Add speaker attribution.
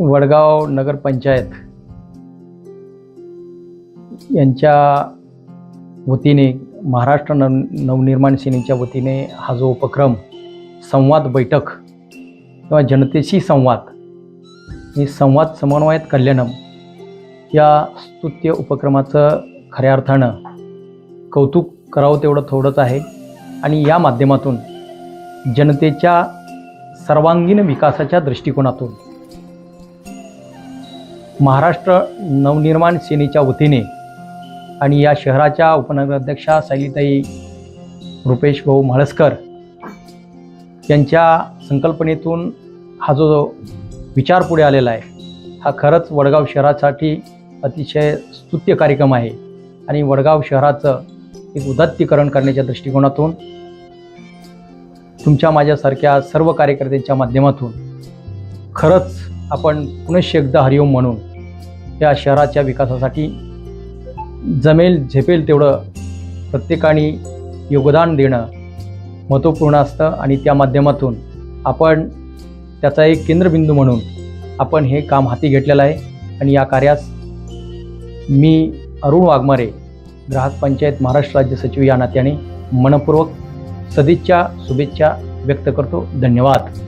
Speaker 1: वडगाव नगरपंचायत यांच्या वतीने महाराष्ट्र नव नवनिर्माण सेनेच्या वतीने हा जो उपक्रम संवाद बैठक किंवा जनतेशी संवाद हे संवाद समन्वयात कल्याणम या स्तुत्य उपक्रमाचं खऱ्या अर्थानं कौतुक करावं तेवढं थोडंच आहे. आणि या माध्यमातून जनतेच्या सर्वांगीण विकासाच्या दृष्टिकोनातून महाराष्ट्र नवनिर्माण सेनेच्या वतीने आणि या शहराच्या उपनगराध्यक्षा शैलीताई रुपेश भाऊ म्हाळसकर यांच्या संकल्पनेतून हा जो विचार पुढे आलेला आहे हा खरंच वडगाव शहरासाठी अतिशय स्तुत्य कार्यक्रम आहे आणि वडगाव शहराचं एक उदात्तीकरण करण्याच्या दृष्टिकोनातून तुमच्या माझ्यासारख्या सर्व कार्यकर्त्यांच्या माध्यमातून खरंच आपण पुनश्च एकदा हरिओम म्हणून या शहराच्या विकासासाठी जमेल झेपेल तेवढं प्रत्येकाने योगदान देणं महत्त्वपूर्ण असतं आणि त्या माध्यमातून आपण त्याचा एक केंद्रबिंदू म्हणून आपण हे काम हाती घेतलेलं आहे. आणि या कार्यास मी अरुण वाघमारे ग्राहक पंचायत महाराष्ट्र राज्य सचिव या नात्याने मनपूर्वक सदिच्छा शुभेच्छा व्यक्त करतो. धन्यवाद.